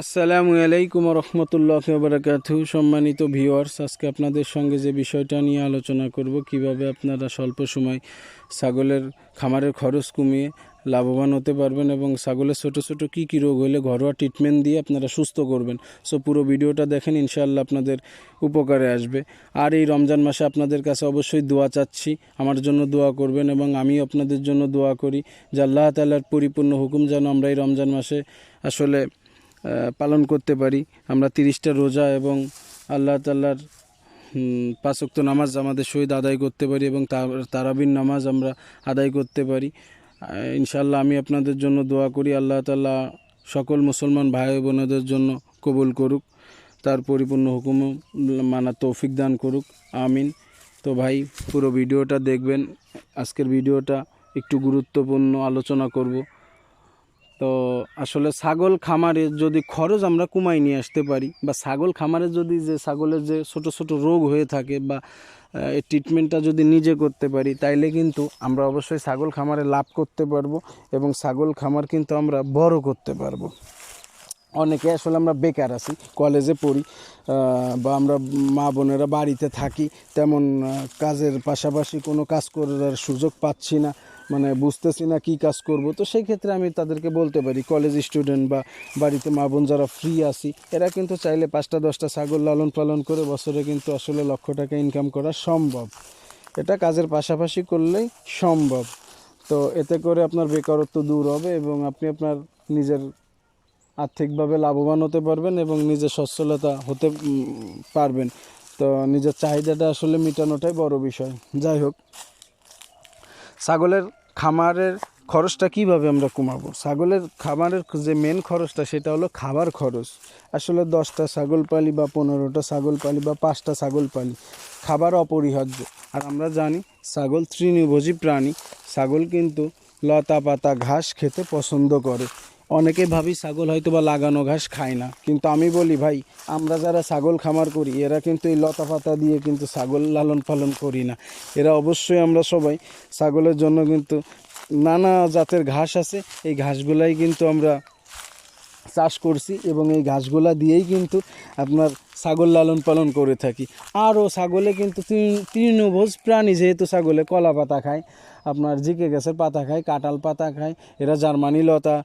আসসালামু আলাইকুম রহমতুল্লাহ বারাকাতু সম্মানিত ভিউয়ার্স, আজকে আপনাদের সঙ্গে যে বিষয়টা নিয়ে আলোচনা করব, কীভাবে আপনারা স্বল্প সময় ছাগলের খামারের খরচ কমিয়ে লাভবান হতে পারবেন এবং ছাগলের ছোট ছোট কী কী রোগ হলে ঘরোয়া ট্রিটমেন্ট দিয়ে আপনারা সুস্থ করবেন। সো পুরো ভিডিওটা দেখেন, ইনশাআল্লাহ আপনাদের উপকারে আসবে। আর এই রমজান মাসে আপনাদের কাছে অবশ্যই দোয়া চাচ্ছি, আমার জন্য দোয়া করবেন এবং আমি আপনাদের জন্য দোয়া করি যে আল্লাহ তালার পরিপূর্ণ হুকুম যেন আমরা এই রমজান মাসে আসলে পালন করতে পারি। আমরা তিরিশটা রোজা এবং আল্লাহ তাল্লার পাঁচক্ত নামাজ আমাদের সহিত আদায় করতে পারি এবং তা- তারাবির নামাজ আমরা আদায় করতে পারি। ইনশাল্লাহ আমি আপনাদের জন্য দোয়া করি, আল্লাহ তাল্লাহ সকল মুসলমান ভাই বোনদের জন্য কবুল করুক, তার পরিপূর্ণ হুকুম মানা তৌফিক দান করুক, আমিন। তো ভাই, পুরো ভিডিওটা দেখবেন, আজকের ভিডিওটা একটু গুরুত্বপূর্ণ আলোচনা করব। তো আসলে ছাগল খামারে যদি খরচ আমরা কমাই নিয়ে আসতে পারি বা ছাগল খামারে যদি যে ছাগলের যে ছোট ছোট রোগ হয়ে থাকে বা এই ট্রিটমেন্টটা যদি নিজে করতে পারি, তাইলে কিন্তু আমরা অবশ্যই ছাগল খামারে লাভ করতে পারব এবং ছাগল খামার কিন্তু আমরা বড় করতে পারব। অনেকে আসলে আমরা বেকার আছি, কলেজে পড়ি বা আমরা মা বোনেরা বাড়িতে থাকি, তেমন কাজের পাশাপাশি কোনো কাজ করার সুযোগ পাচ্ছি না মানে বুঝতেছি না কি কাজ করব। তো সেই ক্ষেত্রে আমি তাদেরকে বলতে পারি, কলেজ স্টুডেন্ট বা বাড়িতে মা বোন যারা ফ্রি আছি, এরা কিন্তু চাইলে পাঁচটা, দশটা ছাগল লালন পালন করে বছরে কিন্তু আসলে লক্ষ টাকা ইনকাম করা সম্ভব। এটা কাজের পাশাপাশি করলেই সম্ভব। তো এতে করে আপনার বেকারত্ব দূর হবে এবং আপনি আপনার নিজের আর্থিকভাবে লাভবান হতে পারবেন এবং নিজের সচ্ছলতা হতে পারবেন। তো নিজের চাহিদাটা আসলে মেটানোটাই বড় বিষয়। যাই হোক, ছাগলের খামারের খরচটা কীভাবে আমরা কমাবো? ছাগলের খামারের যে মেন খরচটা সেটা হলো খাবার খরচ। আসলে দশটা ছাগল পালি বা পনেরোটা ছাগল পালি বা পাঁচটা ছাগল পালি, খাবার অপরিহার্য। আর আমরা জানি, ছাগল তৃণভোজী প্রাণী। ছাগল কিন্তু লতা পাতা ঘাস খেতে পছন্দ করে। অনেকে ভাবি ছাগল হয়তো বা লাগানো ঘাস খায় না। কিন্তু আমি বলি, ভাই, আমরা যারা ছাগল খামার করি, এরা কিন্তু এই লতা পাতা দিয়ে কিন্তু ছাগল লালন পালন করি না। এরা অবশ্যই আমরা সবাই ছাগলের জন্য কিন্তু নানা জাতের ঘাস আছে। এই ঘাসগুলাই কিন্তু আমরা চাষ করছি এবং এই ঘাসগুলা দিয়েই কিন্তু আপনার ছাগল লালন পালন করে থাকি। আরও ছাগলে কিন্তু তৃণ- তৃণভোজ প্রাণী যেহেতু ছাগলে কলা পাতা খায়, আপনার জিকে গাছের পাতা খায় কাঁটাল পাতা খায়, এরা জার্মানি লতা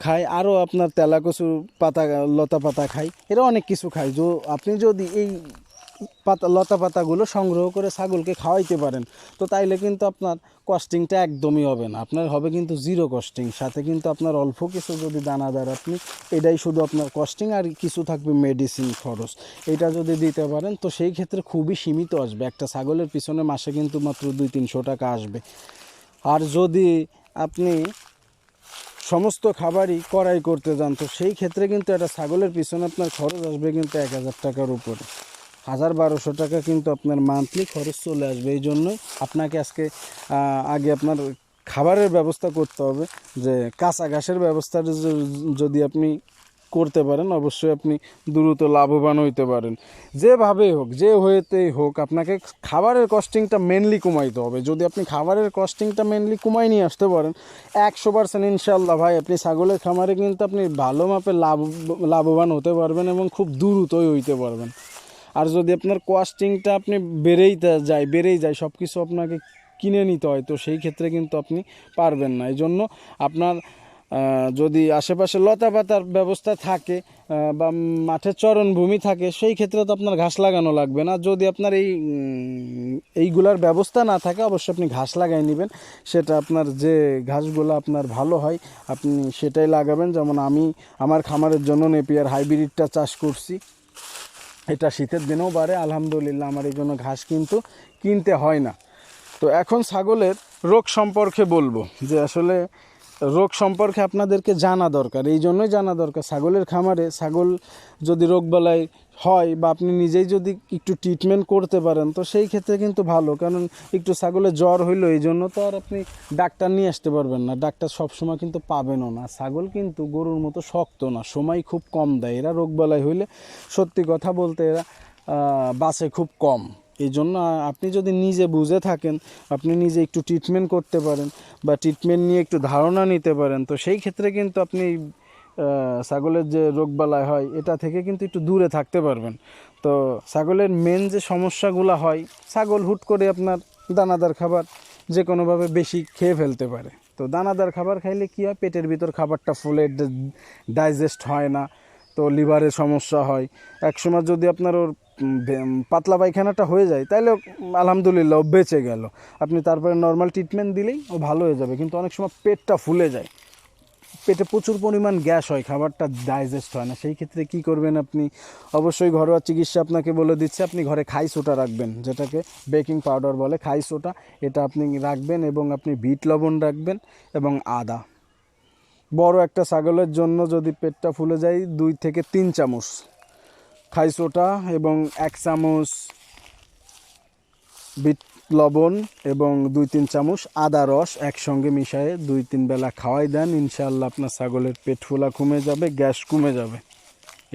খায়, আরও আপনার তেলাকচুর পাতা, লতা পাতা খায়, এরা অনেক কিছু খায়। যো, আপনি যদি এই পাতা, লতা পাতাগুলো সংগ্রহ করে ছাগলকে খাওয়াইতে পারেন। তো তাইলে কিন্তু আপনার কস্টিংটা একদমই হবে না। আপনার হবে কিন্তু জিরো কস্টিং সাথে কিন্তু আপনার অল্প কিছু যদি দানাদার আপনি, এটাই শুধু আপনার কস্টিং আর কিছু থাকবে মেডিসিন খরচ। এটা যদি দিতে পারেন, তো সেই ক্ষেত্রে খুবই সীমিত আসবে। একটা ছাগলের পিছনে মাসে কিন্তু মাত্র দুই তিনশো টাকা আসবে। আর যদি আপনি সমস্ত খাবারই কড়াই করতে যান, তো সেই ক্ষেত্রে কিন্তু একটা ছাগলের পিছনে আপনার খরচ আসবে কিন্তু এক হাজার টাকার উপরে। হাজার বারোশো টাকা কিন্তু আপনার মান্থলি খরচ চলে আসবে। এই জন্যই আপনাকে আজকে আগে আপনার খাবারের ব্যবস্থা করতে হবে, যে কাঁচা ঘাসের ব্যবস্থাটা য- যদি আপনি করতে পারেন, অবশ্যই আপনি দ্রুত লাভবান হইতে পারেন। যেভাবেই হোক, যে হয়েতেই হোক, আপনাকে খাবারের কস্টিংটা মেনলি কমাইতে হবে। যদি আপনি খাবারের কস্টিংটা মেনলি কমাই নিয়ে আসতে পারেন, একশো পার্সেন্ট ইনশাল্লাহ ভাই, আপনি ছাগলের খামারে কিন্তু আপনি ভালো মাপে লাভ, লাভবান হতে পারবেন এবং খুব দ্রুতই হইতে পারবেন। আর যদি আপনার কস্টিংটা আপনি বেড়েই যায় বেড়েই যায় সব কিছু আপনাকে কিনে নিতে হয়, তো সেই ক্ষেত্রে কিন্তু আপনি পারবেন না। এই জন্য আপনার যদি আশেপাশে লতা পাতার ব্যবস্থা থাকে বা মাঠে চরণভূমি থাকে, সেই ক্ষেত্রে তো আপনার ঘাস লাগানো লাগবে না। যদি আপনার এই এইগুলার ব্যবস্থা না থাকে, অবশ্যই আপনি ঘাস লাগাই নেবেন। সেটা আপনার যে ঘাসগুলো আপনার ভালো হয়, আপনি সেটাই লাগাবেন। যেমন আমি আমার খামারের জন্য নেপিয়ার হাইব্রিডটা চাষ করছি। এটা শীতের দিনেও বাড়ে, আলহামদুলিল্লাহ আমার এই জন্য ঘাস কিন্তু কিনতে হয় না। তো এখন ছাগলের রোগ সম্পর্কে বলব, যে আসলে রোগ সম্পর্কে আপনাদেরকে জানা দরকার, এই জন্যই জানা দরকার। ছাগলের খামারে ছাগল যদি রোগ রোগবালাই হয় বা আপনি নিজেই যদি একটু ট্রিটমেন্ট করতে পারেন, তো সেই ক্ষেত্রে কিন্তু ভালো। কারণ একটু ছাগলের জ্বর হইল, এই জন্য তো আর আপনি ডাক্তার নিয়ে আসতে পারবেন না। ডাক্তার সবসময় কিন্তু পাবেনও না। ছাগল কিন্তু গরুর মতো শক্ত না, সময় খুব কম দেয়। এরা রোগবালাই হইলে সত্যি কথা বলতে এরা বাসে খুব কম। এই জন্য আপনি যদি নিজে বুঝে থাকেন, আপনি নিজে একটু ট্রিটমেন্ট করতে পারেন বা ট্রিটমেন্ট নিয়ে একটু ধারণা নিতে পারেন, তো সেই ক্ষেত্রে কিন্তু আপনি ছাগলের যে রোগবালাই হয়, এটা থেকে কিন্তু একটু দূরে থাকতে পারবেন। তো ছাগলের মেন যে সমস্যাগুলো হয়, ছাগল হুট করে আপনার দানাদার খাবার যে কোনোভাবে বেশি খেয়ে ফেলতে পারে। তো দানাদার খাবার খাইলে কী হয়? পেটের ভিতর খাবারটা ফুলে ডাইজেস্ট হয় না, তো লিভারের সমস্যা হয়। একসময় যদি আপনার ওর পাতলা পায়খানাটা হয়ে যায় তাহলে আলহামদুলিল্লাহ বেঁচে গেল। আপনি তারপরে নর্মাল ট্রিটমেন্ট দিলেই ও ভালো হয়ে যাবে, কিন্তু অনেক সময় পেটটা ফুলে যায়। পেটে প্রচুর পরিমাণ গ্যাস হয়, খাবারটা ডাইজেস্ট হয় না। সেই ক্ষেত্রে কি করবেন আপনি? অবশ্যই ঘরোয়া চিকিৎসা আপনাকে বলে দিচ্ছে, আপনি ঘরে খাই সোটা রাখবেন, যেটাকে বেকিং পাউডার বলে খাই সোটা এটা আপনি রাখবেন এবং আপনি বিট লবণ রাখবেন এবং আদা। বড় একটা ছাগলের জন্য যদি পেটটা ফুলে যায়, দুই থেকে তিন চামচ খাই সোটা এবং এক চামচ বিট লবণ এবং দুই তিন চামচ আদা রস একসঙ্গে মিশিয়ে দুই তিন বেলা খাওয়াই দেন। ইনশাআল্লাহ আপনার ছাগলের পেট ফোলা কমে যাবে, গ্যাস কমে যাবে।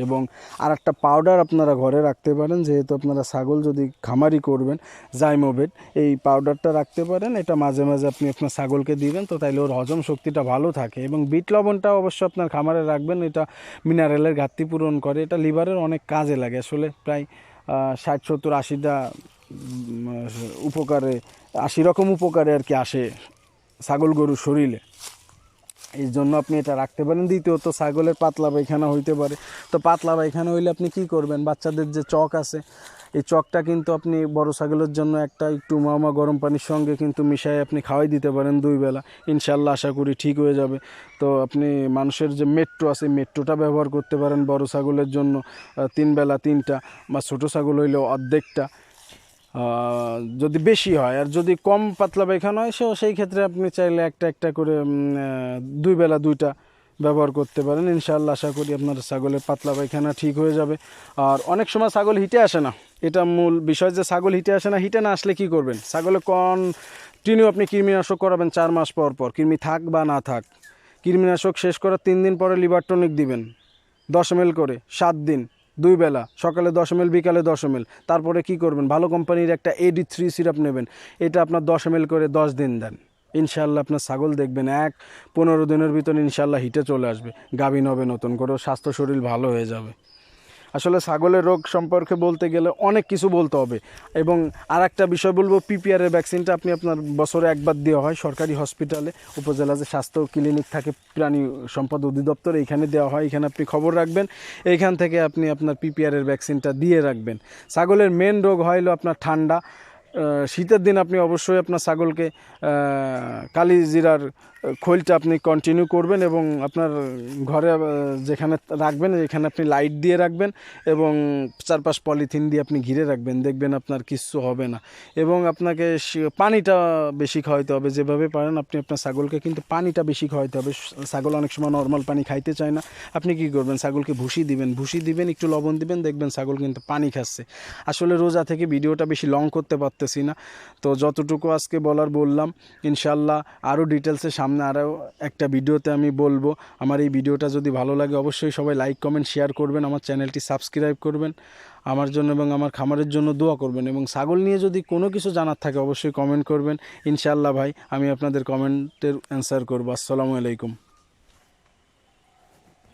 এবং আর একটা পাউডার আপনারা ঘরে রাখতে পারেন, যেহেতু আপনারা ছাগল যদি খামারি করবেন, জাইমোভেট, এই পাউডারটা রাখতে পারেন। এটা মাঝে মাঝে আপনি আপনার ছাগলকে দিবেন, তো তাইলে ওর হজম শক্তিটা ভালো থাকে। এবং বিট লবণটা অবশ্য আপনার খামারে রাখবেন, এটা মিনারেলের ঘাটতি পূরণ করে। এটা লিভারের অনেক কাজে লাগে। আসলে প্রায় ষাট সত্তর আশিটা উপকারে, আশি রকম উপকারে আর কি আসে ছাগল গরুর শরীরে। এই জন্য আপনি এটা রাখতে পারেন। দ্বিতীয়ত, ছাগলের পাতলা পায়খানা হইতে পারে। তো পাতলা পায়খানা হইলে আপনি কি করবেন? বাচ্চাদের যে চক আছে, এই চকটা কিন্তু আপনি বড় ছাগলের জন্য একটা একটু মামা গরম পানির সঙ্গে কিন্তু মিশাই আপনি খাওয়াই দিতে পারেন দুই বেলা। ইনশাল্লাহ আশা করি ঠিক হয়ে যাবে। তো আপনি মানুষের যে মেট্রো আছে মেট্রোটা ব্যবহার করতে পারেন বড় ছাগলের জন্য তিন বেলা তিনটা বা ছোটো ছাগল হইলেও অর্ধেকটা। যদি বেশি হয়, আর যদি কম পাতলা পায়খানা হয় সেও সেই ক্ষেত্রে আপনি চাইলে একটা একটা করে দুই বেলা দুইটা ব্যবহার করতে পারেন। ইনশাআল্লাহ আশা করি আপনার ছাগলের পাতলা পায়খানা ঠিক হয়ে যাবে। আর অনেক সময় ছাগল হিটে আসে না। এটা মূল বিষয় যে ছাগল হিটে আসে না, হিটে না আসলে কি করবেন? ছাগলে কন্টিনিউ আপনি কৃমিনাশক করাবেন চার মাস পর পর। কৃমি থাক বা না থাক। কৃমিনাশক শেষ করার তিন দিন পরে লিভার টনিক দিবেন। দশ এম করে, সাত দিন। দুই বেলা, সকালে দশ এম বিকালে দশ এম তারপরে কি করবেন? ভালো কোম্পানির একটা এডি থ্রি সিরাপ নেবেন। এটা আপনার দশ এম করে দশ দিন দেন। ইনশাল্লাহ আপনার ছাগল দেখবেন এক, পনেরো দিনের ভিতরে ইনশাল্লাহ হিটে চলে আসবে। গাভিন হবে নতুন করে স্বাস্থ্য শরীর ভালো হয়ে যাবে। আসলে ছাগলের রোগ সম্পর্কে বলতে গেলে অনেক কিছু বলতে হবে। এবং আর একটা বিষয় বলব পিপিআরের ভ্যাকসিনটা আপনি আপনার বছরে একবার দেওয়া হয় সরকারি হসপিটালে উপজেলা যে স্বাস্থ্য ক্লিনিক থাকে, প্রাণী সম্পদ অধিদপ্তর, এইখানে দেওয়া হয়। এখানে আপনি খবর রাখবেন। এইখান থেকে আপনি আপনার পিপিআরের ভ্যাকসিনটা দিয়ে রাখবেন। ছাগলের মেন রোগ হইল আপনার ঠান্ডা। শীতের দিন আপনি অবশ্যই আপনার ছাগলকে কালি জিরার খোলটা আপনি কন্টিনিউ করবেন এবং আপনার ঘরে যেখানে রাখবেন, এখানে আপনি লাইট দিয়ে রাখবেন এবং চারপাশ পলিথিন দিয়ে আপনি ঘিরে রাখবেন। দেখবেন আপনার কিচ্ছু হবে না। এবং আপনাকে পানিটা বেশি খাওয়াইতে হবে। যেভাবে পারেন আপনি আপনার ছাগলকে কিন্তু পানিটা বেশি খাওয়াইতে হবে। ছাগল অনেক সময় নর্মাল পানি খাইতে চায় না। আপনি কি করবেন? ছাগলকে ভুসি দিবেন। ভুসি দিবেন, একটু লবণ দিবেন, দেখবেন ছাগল কিন্তু পানি খাচ্ছে। আসলে রোজা থেকে ভিডিওটা বেশি লং করতে পারতেছি না। তো যতটুকু আজকে বলার বললাম ইনশাল্লাহ আরও ডিটেলসে সামনে আরও একটা ভিডিওতে আমি বলব। আমার এই ভিডিওটা যদি ভালো লাগে অবশ্যই সবাই লাইক কমেন্ট শেয়ার করবেন, আমার চ্যানেলটি সাবস্ক্রাইব করবেন, আমার জন্য এবং আমার খামারের জন্য দোয়া করবেন এবং ছাগল নিয়ে যদি কোনো কিছু জানার থাকে অবশ্যই কমেন্ট করবেন। ইনশাল্লাহ ভাই, আমি আপনাদের কমেন্টের অ্যান্সার করব। আসসালামু আলাইকুম।